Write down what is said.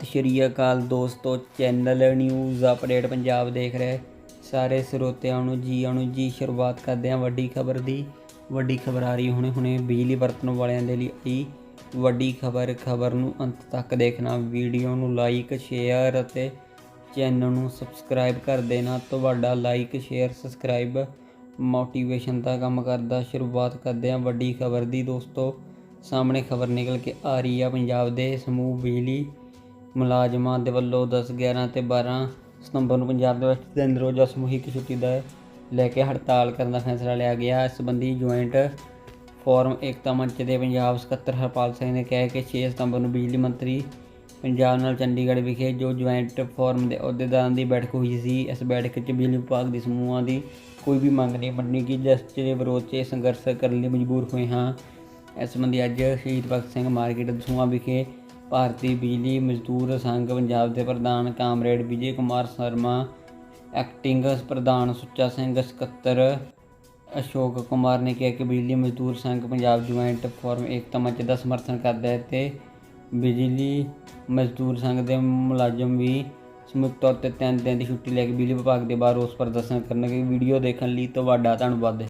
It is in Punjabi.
ਸਤਿ ਸ਼੍ਰੀ ਅਕਾਲ ਦੋਸਤੋ, ਚੈਨਲ ਨਿਊਜ਼ ਅਪਡੇਟ ਪੰਜਾਬ ਦੇਖ ਰਹੇ ਸਾਰੇ ਸਰੋਤਿਆਂ ਨੂੰ ਜੀ ਆਣੂ ਜੀ, ਸ਼ੁਰੂਆਤ ਕਰਦੇ ਹਾਂ ਵੱਡੀ ਖਬਰ ਦੀ। ਵੱਡੀ ਖਬਰ ਆ ਰਹੀ ਹੁਣੇ ਹੁਣੇ ਬਿਜਲੀ ਵਰਤਣ ਵਾਲਿਆਂ ਦੇ ਲਈ ਆਈ ਵੱਡੀ ਖਬਰ ਖਬਰ ਨੂੰ ਅੰਤ ਤੱਕ ਦੇਖਣਾ, ਵੀਡੀਓ ਨੂੰ ਲਾਈਕ ਸ਼ੇਅਰ ਅਤੇ ਚੈਨਲ ਨੂੰ ਸਬਸਕ੍ਰਾਈਬ ਕਰ ਦੇਣਾ। ਤੁਹਾਡਾ ਲਾਈਕ ਸ਼ੇਅਰ ਸਬਸਕ੍ਰਾਈਬ ਮੋਟੀਵੇਸ਼ਨ ਦਾ ਕੰਮ ਕਰਦਾ। ਸ਼ੁਰੂਆਤ ਕਰਦੇ ਹਾਂ ਵੱਡੀ ਖਬਰ ਦੀ ਦੋਸਤੋ। ਸਾਹਮਣੇ ਖਬਰ ਨਿਕਲ ਕੇ ਆ ਰਹੀ ਆ ਪੰਜਾਬ ਦੇ ਸਮੂਹ ਬਿਜਲੀ ਮੁਲਾਜ਼ਮਾਂ ਦੇ ਵੱਲੋਂ 10 11 ਤੇ 12 ਸਤੰਬਰ ਨੂੰ ਪੰਜਾਬ ਦੇ ਵਿੱਚ ਦਿਨ ਰੋਜ਼ਾ ਸਮੂਹਿਕ ਛੁੱਟੀ ਦਾ ਲੈ ਕੇ ਹੜਤਾਲ ਕਰਨ ਦਾ ਫੈਸਲਾ ਲਿਆ ਗਿਆ। ਇਸ ਸੰਬੰਧੀ ਜੁਆਇੰਟ ਫੋਰਮ ਏਕਤਾ ਮੰਚ ਦੇ ਪੰਜਾਬ ਸਕੱਤਰ ਹਰਪਾਲ ਸਿੰਘ ਨੇ ਕਿਹਾ ਕਿ 6 ਸਤੰਬਰ ਨੂੰ ਬਿਜਲੀ ਮੰਤਰੀ ਪੰਜਾਬ ਨਾਲ ਚੰਡੀਗੜ੍ਹ ਵਿਖੇ ਜੋ ਜੁਆਇੰਟ ਫੋਰਮ ਦੇ ਅਹੁਦੇਦਾਰਾਂ ਦੀ ਬੈਠਕ ਹੋਈ ਸੀ, ਇਸ ਬੈਠਕ 'ਚ ਬਿਜਲੀ ਵਿਭਾਗ ਦੇ ਸਮੂਹਾਂ ਦੀ ਕੋਈ ਵੀ ਮੰਗ ਨਹੀਂ ਮੰਨੀ ਗਈ ਜਿਸ ਦੇ ਵਿਰੋਧ 'ਚ ਸੰਘਰਸ਼ ਕਰਨ ਲਈ ਮਜਬੂਰ ਹੋਏ ਹਾਂ। ਇਸ ਸੰਬੰਧੀ ਅੱਜ ਸ਼ਹੀਦ ਭਗਤ ਸਿੰਘ ਮਾਰਕੀਟ ਦਸੂਹਾ ਵਿਖੇ ਭਾਰਤੀ ਬਿਜਲੀ ਮਜ਼ਦੂਰ ਸੰਘ ਪੰਜਾਬ ਦੇ ਪ੍ਰਧਾਨ ਕਾਮਰੇਡ ਵਿਜੇ ਕੁਮਾਰ ਸ਼ਰਮਾ, ਐਕਟਿੰਗ ਪ੍ਰਧਾਨ ਸੁੱਚਾ ਸਿੰਘ ਸਕੱਤਰ ਅਸ਼ੋਕ ਕੁਮਾਰ ਨੇ ਕਿਹਾ ਕਿ ਬਿਜਲੀ ਮਜ਼ਦੂਰ ਸੰਘ ਪੰਜਾਬ ਜੁਆਇੰਟ ਫੋਰਮ ਏਕਤਾ ਮੰਚ ਦਾ ਸਮਰਥਨ ਕਰਦਾ ਹੈ ਤੇ ਬਿਜਲੀ ਮਜ਼ਦੂਰ ਸੰਘ ਦੇ ਮੁਲਾਜ਼ਮ ਵੀ ਸਮੂਹਿਕ ਤੌਰ ਤੇ ਤਿੰਨ ਦਿਨ ਦੀ ਛੁੱਟੀ ਲੈ ਕੇ ਬਿਜਲੀ ਵਿਭਾਗ ਦੇ ਬਾਹਰ ਰੋਸ ਪ੍ਰਦਰਸ਼ਨ ਕਰਨਗੇ। ਵੀਡੀਓ ਦੇਖਣ ਲਈ ਤੁਹਾਡਾ ਧੰਨਵਾਦ।